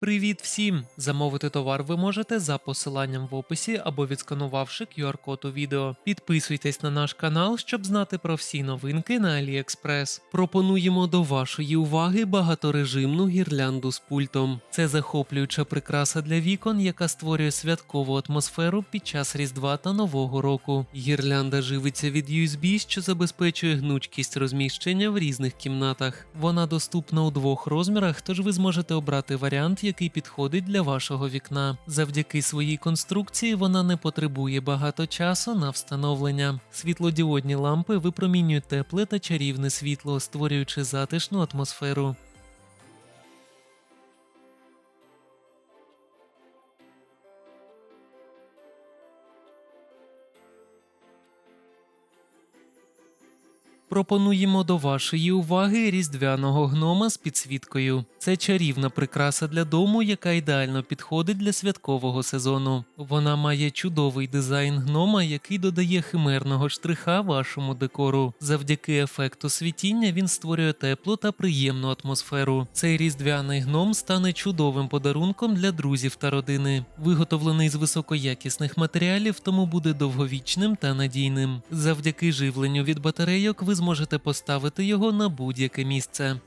Привіт всім! Замовити товар ви можете за посиланням в описі або відсканувавши QR-код у відео. Підписуйтесь на наш канал, щоб знати про всі новинки на AliExpress. Пропонуємо до вашої уваги багаторежимну гірлянду з пультом. Це захоплююча прикраса для вікон, яка створює святкову атмосферу під час Різдва та Нового року. Гірлянда живиться від USB, що забезпечує гнучкість розміщення в різних кімнатах. Вона доступна у двох розмірах, тож ви зможете обрати варіант, який підходить для вашого вікна. Завдяки своїй конструкції вона не потребує багато часу на встановлення. Світлодіодні лампи випромінюють тепле та чарівне світло, створюючи затишну атмосферу. Пропонуємо до вашої уваги різдвяного гнома з підсвіткою. Це чарівна прикраса для дому, яка ідеально підходить для святкового сезону. Вона має чудовий дизайн гнома, який додає химерного штриха вашому декору. Завдяки ефекту світіння він створює теплу та приємну атмосферу. Цей різдвяний гном стане чудовим подарунком для друзів та родини. Виготовлений з високоякісних матеріалів, тому буде довговічним та надійним. Завдяки живленню від батарейок ви зможете поставити його на будь-яке місце.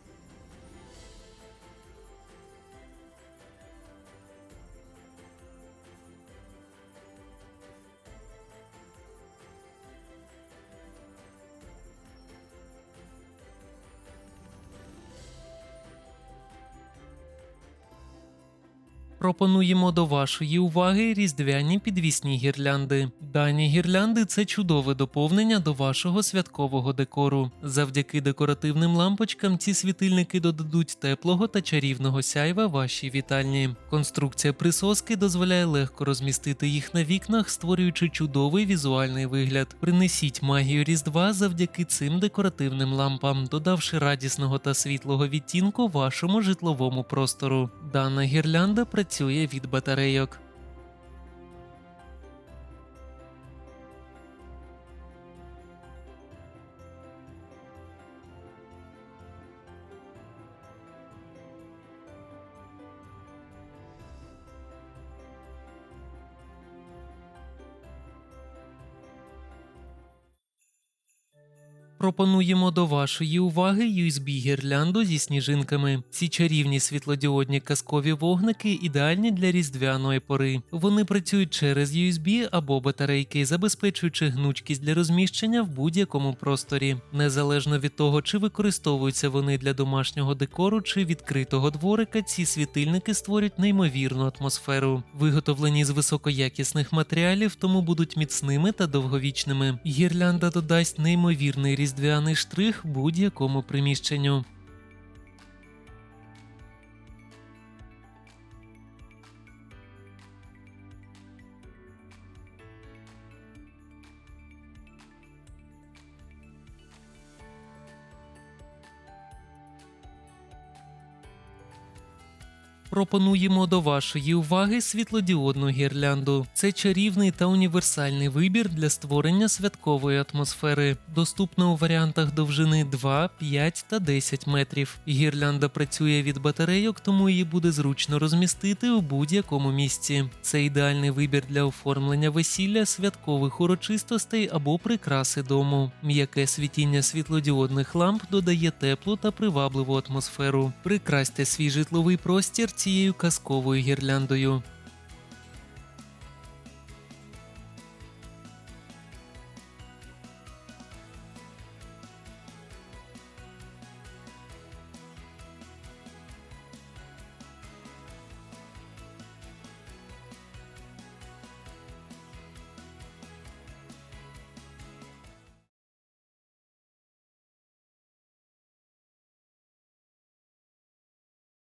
Пропонуємо до вашої уваги різдвяні підвісні гірлянди. Дані гірлянди це чудове доповнення до вашого святкового декору. Завдяки декоративним лампочкам ці світильники додадуть теплого та чарівного сяйва вашій вітальні. Конструкція присоски дозволяє легко розмістити їх на вікнах, створюючи чудовий візуальний вигляд. Принесіть магію Різдва завдяки цим декоративним лампам, додавши радісного та світлого відтінку вашому житловому простору. Дана гірлянда працює від батарейок. Пропонуємо до вашої уваги USB-гірлянду зі сніжинками. Ці чарівні світлодіодні казкові вогники ідеальні для різдвяної пори. Вони працюють через USB або батарейки, забезпечуючи гнучкість для розміщення в будь-якому просторі. Незалежно від того, чи використовуються вони для домашнього декору чи відкритого дворика, ці світильники створюють неймовірну атмосферу. Виготовлені з високоякісних матеріалів, тому будуть міцними та довговічними. Гірлянда додасть неймовірний різдвяний штрих будь-якому приміщенню. Пропонуємо до вашої уваги світлодіодну гірлянду. Це чарівний та універсальний вибір для створення святкової атмосфери. Доступна у варіантах довжини 2, 5 та 10 метрів. Гірлянда працює від батарейок, тому її буде зручно розмістити у будь-якому місці. Це ідеальний вибір для оформлення весілля, святкових урочистостей або прикраси дому. М'яке світіння світлодіодних ламп додає теплу та привабливу атмосферу. Прикрасьте свій житловий простір цією казковою гірляндою.